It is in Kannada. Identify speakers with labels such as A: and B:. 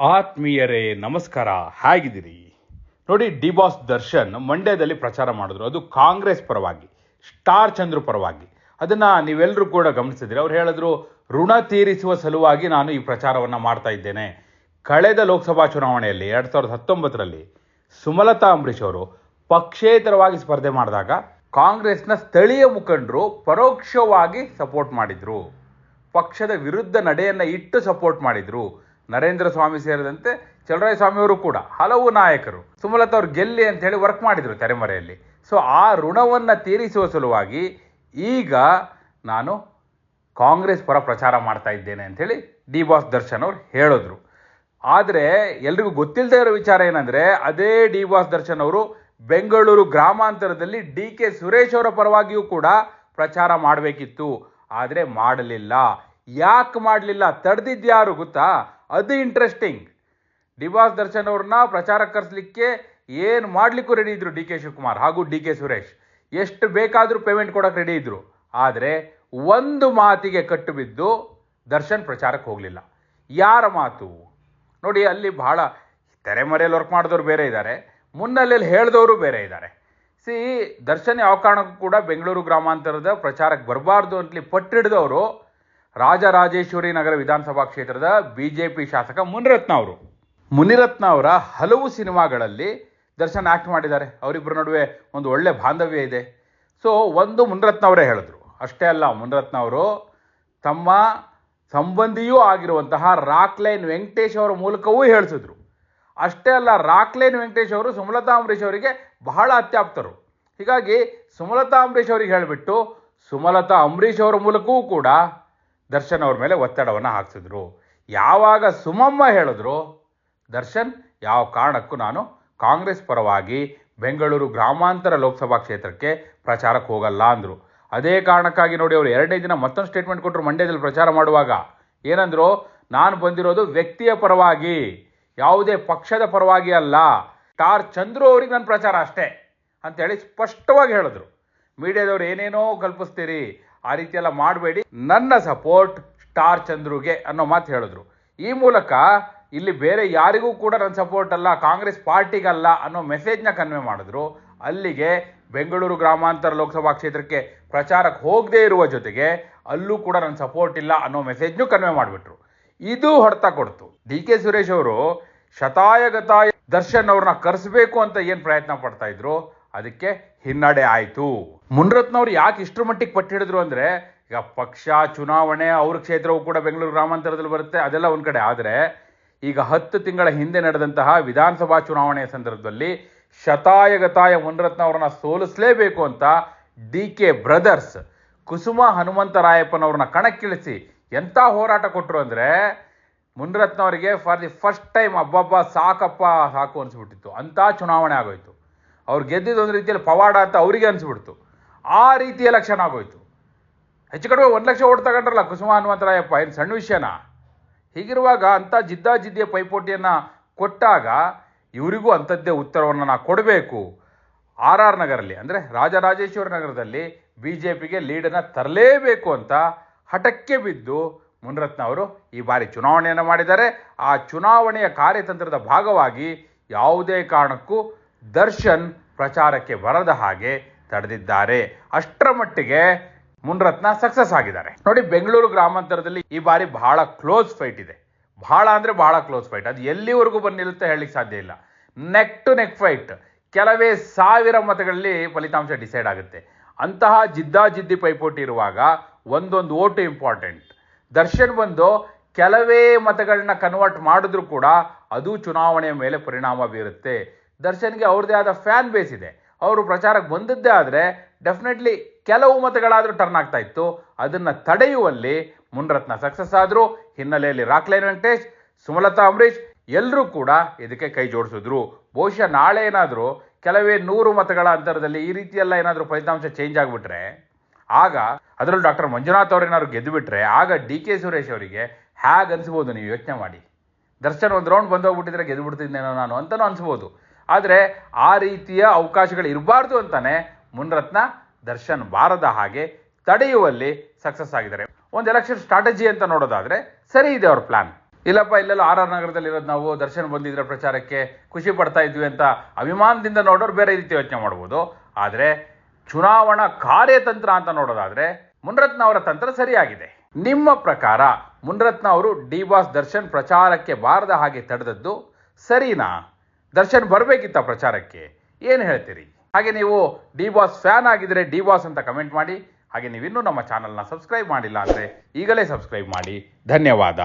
A: ಆತ್ಮೀಯರೇ, ನಮಸ್ಕಾರ. ಹೇಗಿದ್ದೀರಿ? ನೋಡಿ, ಡಿ ಬಾಸ್ ದರ್ಶನ್ ಮಂಡ್ಯದಲ್ಲಿ ಪ್ರಚಾರ ಮಾಡಿದ್ರು. ಅದು ಕಾಂಗ್ರೆಸ್ ಪರವಾಗಿ, ಸ್ಟಾರ್ ಚಂದ್ರು ಪರವಾಗಿ. ಅದನ್ನು ನೀವೆಲ್ಲರೂ ಕೂಡ ಗಮನಿಸಿದ್ರಿ. ಅವ್ರು ಹೇಳಿದ್ರು, ಋಣ ತೀರಿಸುವ ಸಲುವಾಗಿ ನಾನು ಈ ಪ್ರಚಾರವನ್ನು ಮಾಡ್ತಾ ಇದ್ದೇನೆ. ಕಳೆದ ಲೋಕಸಭಾ ಚುನಾವಣೆಯಲ್ಲಿ ಎರಡು ಸಾವಿರದ ಹತ್ತೊಂಬತ್ತರಲ್ಲಿ ಸುಮಲತಾ ಅಂಬರೀಶ್ ಅವರು ಪಕ್ಷೇತರವಾಗಿ ಸ್ಪರ್ಧೆ ಮಾಡಿದಾಗ ಕಾಂಗ್ರೆಸ್ನ ಸ್ಥಳೀಯ ಮುಖಂಡರು ಪರೋಕ್ಷವಾಗಿ ಸಪೋರ್ಟ್ ಮಾಡಿದರು. ಪಕ್ಷದ ವಿರುದ್ಧ ನಡೆಯನ್ನು ಇಟ್ಟು ಸಪೋರ್ಟ್ ಮಾಡಿದ್ರು. ನರೇಂದ್ರ ಸ್ವಾಮಿ ಸೇರಿದಂತೆ ಚಲರಾಯ ಸ್ವಾಮಿಯವರು ಕೂಡ ಹಲವು ನಾಯಕರು. ಸುಮಲತಾ ಅವ್ರು ಗೆಲ್ಲಿ ಅಂತ ಹೇಳಿ ವರ್ಕ್ ಮಾಡಿದರು ತೆರೆಮರೆಯಲ್ಲಿ. ಸೊ ಆ ಋಣವನ್ನು ತೀರಿಸುವ ಸಲುವಾಗಿ ಈಗ ನಾನು ಕಾಂಗ್ರೆಸ್ ಪರ ಪ್ರಚಾರ ಮಾಡ್ತಾ ಇದ್ದೇನೆ ಅಂಥೇಳಿ ಡಿ ಬಾಸ್ ದರ್ಶನ್ ಅವರು ಹೇಳಿದ್ರು. ಆದರೆ ಎಲ್ರಿಗೂ ಗೊತ್ತಿಲ್ಲದೆ ಇರೋ ವಿಚಾರ ಏನಂದರೆ ಅದೇ ಡಿ ಬಾಸ್ ದರ್ಶನ್ ಅವರು ಬೆಂಗಳೂರು ಗ್ರಾಮಾಂತರದಲ್ಲಿ ಡಿ ಕೆ ಸುರೇಶ್ ಅವರ ಪರವಾಗಿಯೂ ಕೂಡ ಪ್ರಚಾರ ಮಾಡಬೇಕಿತ್ತು. ಆದರೆ ಮಾಡಲಿಲ್ಲ. ಯಾಕೆ ಮಾಡಲಿಲ್ಲ? ತಡೆದಿದ್ಯಾರು ಗೊತ್ತಾ? ಅದು ಇಂಟ್ರೆಸ್ಟಿಂಗ್ ಡಿವಾಸ್ ದರ್ಶನ್ ಅವ್ರನ್ನ ಪ್ರಚಾರಕ್ಕೆ ಕರೆಸಲಿಕ್ಕೆ ಏನು ಮಾಡಲಿಕ್ಕೂ ರೆಡಿ ಇದ್ರು ಡಿ ಕೆ ಶಿವಕುಮಾರ್ ಹಾಗೂ ಡಿ ಕೆ ಸುರೇಶ್. ಎಷ್ಟು ಬೇಕಾದರೂ ಪೇಮೆಂಟ್ ಕೊಡೋಕೆ ರೆಡಿ ಇದ್ರು. ಆದರೆ ಒಂದು ಮಾತಿಗೆ ಕಟ್ಟು ಬಿದ್ದು ದರ್ಶನ್ ಪ್ರಚಾರಕ್ಕೆ ಹೋಗಲಿಲ್ಲ. ಯಾರ ಮಾತು? ನೋಡಿ, ಅಲ್ಲಿ ಬಹಳ ತೆರೆಮರೆಯಲ್ಲಿ ವರ್ಕ್ ಮಾಡಿದವರು ಬೇರೆ ಇದ್ದಾರೆ ಮುನ್ನೆಲೆಯಲ್ಲಿ ಹೇಳಿದವರು ಬೇರೆ ಇದ್ದಾರೆ ಸಿ ದರ್ಶನ್ ಯಾವ ಕಾರಣಕ್ಕೂ ಕೂಡ ಬೆಂಗಳೂರು ಗ್ರಾಮಾಂತರದ ಪ್ರಚಾರಕ್ಕೆ ಬರಬಾರ್ದು ಅಂತಲಿ ಪಟ್ಟಿಡಿದವರು ರಾಜರಾಜೇಶ್ವರಿ ನಗರ ವಿಧಾನಸಭಾ ಕ್ಷೇತ್ರದ ಬಿಜೆಪಿ ಶಾಸಕ ಮುನಿರತ್ನ ಅವರು. ಮುನಿರತ್ನ ಅವರ ಹಲವು ಸಿನಿಮಾಗಳಲ್ಲಿ ದರ್ಶನ್ ಆಕ್ಟ್ ಮಾಡಿದ್ದಾರೆ. ಅವರಿಬ್ಬರ ನಡುವೆ ಒಂದು ಒಳ್ಳೆ ಬಾಂಧವ್ಯ ಇದೆ. ಸೊ ಒಂದು ಮುನಿರತ್ನ ಅವರೇ ಹೇಳಿದ್ರು. ಅಷ್ಟೇ ಅಲ್ಲ, ಮುನಿರತ್ನ ಅವರು ತಮ್ಮ ಸಂಬಂಧಿಯೂ ಆಗಿರುವಂತಹ ರಾಕ್ಲೈನ್ ವೆಂಕಟೇಶ್ ಅವರ ಮೂಲಕವೂ ಹೇಳಿಸಿದ್ರು. ಅಷ್ಟೇ ಅಲ್ಲ, ರಾಕ್ಲೈನ್ ವೆಂಕಟೇಶ್ ಅವರು ಸುಮಲತಾ ಅಂಬರೀಷ್ ಅವರಿಗೆ ಬಹಳ ಅತ್ಯಾಪ್ತರು. ಹೀಗಾಗಿ ಸುಮಲತಾ ಅಂಬರೀಷ್ ಅವರಿಗೆ ಹೇಳಿಬಿಟ್ಟು ಸುಮಲತಾ ಅಂಬರೀಷ್ ಅವರ ಮೂಲಕವೂ ಕೂಡ ದರ್ಶನ್ ಅವ್ರ ಮೇಲೆ ಒತ್ತಡವನ್ನು ಹಾಕ್ಸಿದ್ರು. ಯಾವಾಗ ಸುಮಮ್ಮ ಹೇಳಿದ್ರು, ದರ್ಶನ್, ಯಾವ ಕಾರಣಕ್ಕೂ ನಾನು ಕಾಂಗ್ರೆಸ್ ಪರವಾಗಿ ಬೆಂಗಳೂರು ಗ್ರಾಮಾಂತರ ಲೋಕಸಭಾ ಕ್ಷೇತ್ರಕ್ಕೆ ಪ್ರಚಾರಕ್ಕೆ ಹೋಗಲ್ಲ ಅಂದರು. ಅದೇ ಕಾರಣಕ್ಕಾಗಿ ನೋಡಿ ಅವರು ಎರಡನೇ ದಿನ ಮತ್ತೊಂದು ಸ್ಟೇಟ್ಮೆಂಟ್ ಕೊಟ್ಟರು ಮಂಡ್ಯದಲ್ಲಿ ಪ್ರಚಾರ ಮಾಡುವಾಗ. ಏನಂದ್ರು, ನಾನು ಬಂದಿರೋದು ವ್ಯಕ್ತಿಯ ಪರವಾಗಿ, ಯಾವುದೇ ಪಕ್ಷದ ಪರವಾಗಿ ಅಲ್ಲ. ಸ್ಟಾರ್ ಚಂದ್ರು ಅವ್ರಿಗೆ ನನ್ನ ಪ್ರಚಾರ ಅಷ್ಟೇ ಅಂತೇಳಿ ಸ್ಪಷ್ಟವಾಗಿ ಹೇಳಿದ್ರು. ಮೀಡಿಯಾದವ್ರು ಏನೇನೋ ಕಲ್ಪಿಸ್ತೀರಿ ಆ ರೀತಿ ಮಾಡಬೇಡಿ. ನನ್ನ ಸಪೋರ್ಟ್ ಸ್ಟಾರ್ ಚಂದ್ರುಗೆ ಅನ್ನೋ ಮಾತು ಹೇಳಿದ್ರು. ಈ ಮೂಲಕ ಇಲ್ಲಿ ಬೇರೆ ಯಾರಿಗೂ ಕೂಡ ನನ್ನ ಸಪೋರ್ಟ್ ಅಲ್ಲ, ಕಾಂಗ್ರೆಸ್ ಪಾರ್ಟಿಗಲ್ಲ ಅನ್ನೋ ಮೆಸೇಜ್ನ ಕನ್ವೆ ಮಾಡಿದ್ರು. ಅಲ್ಲಿಗೆ ಬೆಂಗಳೂರು ಗ್ರಾಮಾಂತರ ಲೋಕಸಭಾ ಕ್ಷೇತ್ರಕ್ಕೆ ಪ್ರಚಾರಕ್ಕೆ ಹೋಗದೇ ಇರುವ ಜೊತೆಗೆ ಅಲ್ಲೂ ಕೂಡ ನನ್ನ ಸಪೋರ್ಟ್ ಇಲ್ಲ ಅನ್ನೋ ಮೆಸೇಜ್ನು ಕನ್ವೆ ಮಾಡಿಬಿಟ್ರು. ಇದು ಹೊಡೆತ ಕೊಡ್ತು. ಡಿ ಕೆ ಸುರೇಶ್ ಅವರು ಶತಾಯಗತಾಯ ದರ್ಶನ್ ಅವ್ರನ್ನ ಕರೆಸಬೇಕು ಅಂತ ಏನು ಪ್ರಯತ್ನ ಪಡ್ತಾ ಇದ್ರು? ಅದಕ್ಕೆ ಹಿನ್ನಡೆ ಆಯಿತು. ಮುನ್ರತ್ನವ್ರು ಯಾಕೆ ಇಷ್ಟರ ಮಟ್ಟಿಗೆ ಪಟ್ಟು ಹಿಡಿದ್ರು ಅಂದರೆ, ಈಗ ಪಕ್ಷ, ಚುನಾವಣೆ, ಅವ್ರ ಕ್ಷೇತ್ರವು ಕೂಡ ಬೆಂಗಳೂರು ಗ್ರಾಮಾಂತರದಲ್ಲಿ ಬರುತ್ತೆ, ಅದೆಲ್ಲ ಒಂದು ಕಡೆ. ಆದರೆ, ಈಗ ಹತ್ತು ತಿಂಗಳ ಹಿಂದೆ ನಡೆದಂತಹ ವಿಧಾನಸಭಾ ಚುನಾವಣೆಯ ಸಂದರ್ಭದಲ್ಲಿ ಶತಾಯಗತಾಯ ಮುನ್ರತ್ನ ಅವರನ್ನ ಸೋಲಿಸಲೇಬೇಕು ಅಂತ ಡಿ ಕೆ ಬ್ರದರ್ಸ್, ಕುಸುಮ ಹನುಮಂತರಾಯಪ್ಪನವ್ರನ್ನ ಕಣಕ್ಕಿಳಿಸಿ ಎಂಥ ಹೋರಾಟ ಕೊಟ್ಟರು ಅಂದರೆ ಮುನ್ರತ್ನ ಅವರಿಗೆ ಫಾರ್ ದಿ ಫಸ್ಟ್ ಟೈಮ್ ಅಬ್ಬಬ್ಬ ಸಾಕಪ್ಪ ಸಾಕು ಅನಿಸ್ಬಿಟ್ಟಿತ್ತು. ಅಂಥ ಚುನಾವಣೆ ಆಗೋಯ್ತು. ಅವ್ರು ಗೆದ್ದಿದ್ದು ಒಂದು ರೀತಿಯಲ್ಲಿ ಪವಾಡ ಅಂತ ಅವರಿಗೆ ಅನಿಸ್ಬಿಡ್ತು. ಆ ರೀತಿಯ ಲಕ್ಷಣ ಆಗೋಯ್ತು. ಹೆಚ್ಚು ಕಡಿಮೆ ಒಂದು ಲಕ್ಷ ಓಟ್ ತಗೊಂಡ್ರಲ್ಲ ಕುಸುಮ ಹನುಮಂತರಾಯಪ್ಪ, ಏನು ಸಣ್ಣ ವಿಷಯನಾ? ಹೀಗಿರುವಾಗ ಅಂಥ ಜಿದ್ದಾಜಿದ್ದಿಯ ಪೈಪೋಟಿಯನ್ನು ಕೊಟ್ಟಾಗ ಇವರಿಗೂ ಅಂಥದ್ದೇ ಉತ್ತರವನ್ನು ನಾ ಕೊಡಬೇಕು. ಆರ್ ಆರ್ ನಗರಲ್ಲಿ, ಅಂದರೆ ರಾಜರಾಜೇಶ್ವರ ನಗರದಲ್ಲಿ ಬಿ ಜೆ ಪಿಗೆ ಲೀಡನ್ನು ತರಲೇಬೇಕು ಅಂತ ಹಠಕ್ಕೆ ಬಿದ್ದು ಮುನರತ್ನ ಅವರು ಈ ಬಾರಿ ಚುನಾವಣೆಯನ್ನು ಮಾಡಿದ್ದಾರೆ. ಆ ಚುನಾವಣೆಯ ಕಾರ್ಯತಂತ್ರದ ಭಾಗವಾಗಿ ಯಾವುದೇ ಕಾರಣಕ್ಕೂ ದರ್ಶನ್ ಪ್ರಚಾರಕ್ಕೆ ಬರದ ಹಾಗೆ ತಡೆದಿದ್ದಾರೆ. ಅಷ್ಟರ ಮಟ್ಟಿಗೆ ಮುನ್ರತ್ನ ಸಕ್ಸಸ್ ಆಗಿದ್ದಾರೆ. ನೋಡಿ, ಬೆಂಗಳೂರು ಗ್ರಾಮಾಂತರದಲ್ಲಿ ಈ ಬಾರಿ ಬಹಳ ಕ್ಲೋಸ್ ಫೈಟ್ ಇದೆ. ಬಹಳ ಅಂದ್ರೆ ಬಹಳ ಕ್ಲೋಸ್ ಫೈಟ್. ಅದು ಎಲ್ಲಿವರೆಗೂ ಬಂದಿರುತ್ತೆ ಹೇಳಲಿಕ್ಕೆ ಸಾಧ್ಯ ಇಲ್ಲ. Neck to neck fight. ಕೆಲವೇ ಸಾವಿರ ಮತಗಳಲ್ಲಿ ಫಲಿತಾಂಶ ಡಿಸೈಡ್ ಆಗುತ್ತೆ. ಅಂತಹ ಜಿದ್ದಾಜಿದ್ದಿ ಪೈಪೋಟಿ ಇರುವಾಗ ಒಂದೊಂದು ಓಟು ಇಂಪಾರ್ಟೆಂಟ್. ದರ್ಶನ್ ಬಂದು ಕೆಲವೇ ಮತಗಳನ್ನ ಕನ್ವರ್ಟ್ ಮಾಡಿದ್ರು ಕೂಡ ಅದು ಚುನಾವಣೆಯ ಮೇಲೆ ಪರಿಣಾಮ ಬೀರುತ್ತೆ. ದರ್ಶನ್ಗೆ ಅವ್ರದ್ದೇ ಆದ ಫ್ಯಾನ್ ಬೇಸ್ ಇದೆ. ಅವರು ಪ್ರಚಾರಕ್ಕೆ ಬಂದದ್ದೇ ಆದರೆ ಡೆಫಿನೆಟ್ಲಿ ಕೆಲವು ಮತಗಳಾದರೂ ಟರ್ನ್ ಆಗ್ತಾ ಇತ್ತು. ಅದನ್ನು ತಡೆಯುವಲ್ಲಿ ಮುನ್ರತ್ನ ಸಕ್ಸಸ್ ಆದರು. ಹಿನ್ನೆಲೆಯಲ್ಲಿ ರಾಕ್ಲೈನ್ ವೆಂಕಟೇಶ್, ಸುಮಲತಾ ಅಂಬರೀಶ್ ಎಲ್ಲರೂ ಕೂಡ ಇದಕ್ಕೆ ಕೈ ಜೋಡಿಸಿದ್ರು. ಬಹುಶಃ ನಾಳೆ ಏನಾದರೂ ಕೆಲವೇ ನೂರು ಮತಗಳ ಅಂತರದಲ್ಲಿ ಈ ರೀತಿಯೆಲ್ಲ ಏನಾದರೂ ಫಲಿತಾಂಶ ಚೇಂಜ್ ಆಗಿಬಿಟ್ರೆ, ಆಗ ಅದರಲ್ಲೂ ಡಾಕ್ಟರ್ ಮಂಜುನಾಥ್ ಅವರೇನಾದ್ರು ಏನಾದ್ರು ಗೆದ್ದು ಬಿಟ್ರೆ ಆಗ ಡಿ ಕೆ ಸುರೇಶ್ ಅವರಿಗೆ ಹೇಗೆ ಅನಿಸ್ಬೋದು ನೀವು ಯೋಚನೆ ಮಾಡಿ. ದರ್ಶನ್ ಒಂದು ರೌಂಡ್ ಬಂದೋಗ್ಬಿಟ್ಟಿದ್ರೆ ಗೆದ್ದು ಬಿಡ್ತಿದ್ದೇನೋ ನಾನು ಅಂತಲೂ ಅನಿಸ್ಬೋದು. ಆದರೆ ಆ ರೀತಿಯ ಅವಕಾಶಗಳು ಇರಬಾರ್ದು ಅಂತಾನೆ ಮುನ್ರತ್ನ ದರ್ಶನ್ ಬಾರದ ಹಾಗೆ ತಡೆಯುವಲ್ಲಿ ಸಕ್ಸಸ್ ಆಗಿದ್ದಾರೆ. ಒಂದು ಎಲೆಕ್ಷನ್ ಸ್ಟ್ರಾಟಜಿ ಅಂತ ನೋಡೋದಾದ್ರೆ ಸರಿ ಇದೆ ಅವ್ರ ಪ್ಲಾನ್ ಇಲ್ಲಪ್ಪ, ಇಲ್ಲೆಲ್ಲ ಆರ್ ಆರ್ ನಗರದಲ್ಲಿ ಇರೋದು ನಾವು ದರ್ಶನ್ ಬಂದಿದ್ರೆ ಪ್ರಚಾರಕ್ಕೆ ಖುಷಿ ಪಡ್ತಾ ಇದ್ವಿ ಅಂತ ಅಭಿಮಾನದಿಂದ ನೋಡೋರು ಬೇರೆ ರೀತಿ ಯೋಚನೆ ಮಾಡ್ಬೋದು. ಆದರೆ ಚುನಾವಣಾ ಕಾರ್ಯತಂತ್ರ ಅಂತ ನೋಡೋದಾದ್ರೆ ಮುನ್ರತ್ನ ಅವರ ತಂತ್ರ ಸರಿಯಾಗಿದೆ. ನಿಮ್ಮ ಪ್ರಕಾರ ಮುನ್ರತ್ನ ಅವರು ಡಿ ಬಾಸ್ ದರ್ಶನ್ ಪ್ರಚಾರಕ್ಕೆ ಬಾರದ ಹಾಗೆ ತಡೆದದ್ದು ಸರಿನಾ? ದರ್ಶನ್ ಬರಬೇಕಿತ್ತ ಪ್ರಚಾರಕ್ಕೆ? ಏನು ಹೇಳ್ತೀರಿ? ಹಾಗೆ ನೀವು ಡಿ ಬಾಸ್ ಫ್ಯಾನ್ ಆಗಿದ್ರೆ ಡಿ ಬಾಸ್ ಅಂತ ಕಮೆಂಟ್ ಮಾಡಿ. ಹಾಗೆ ನೀವಿನ್ನೂ ನಮ್ಮ ಚಾನಲ್ನ ಸಬ್ಸ್ಕ್ರೈಬ್ ಮಾಡಿಲ್ಲ ಅಂದರೆ ಈಗಲೇ ಸಬ್ಸ್ಕ್ರೈಬ್ ಮಾಡಿ. ಧನ್ಯವಾದ.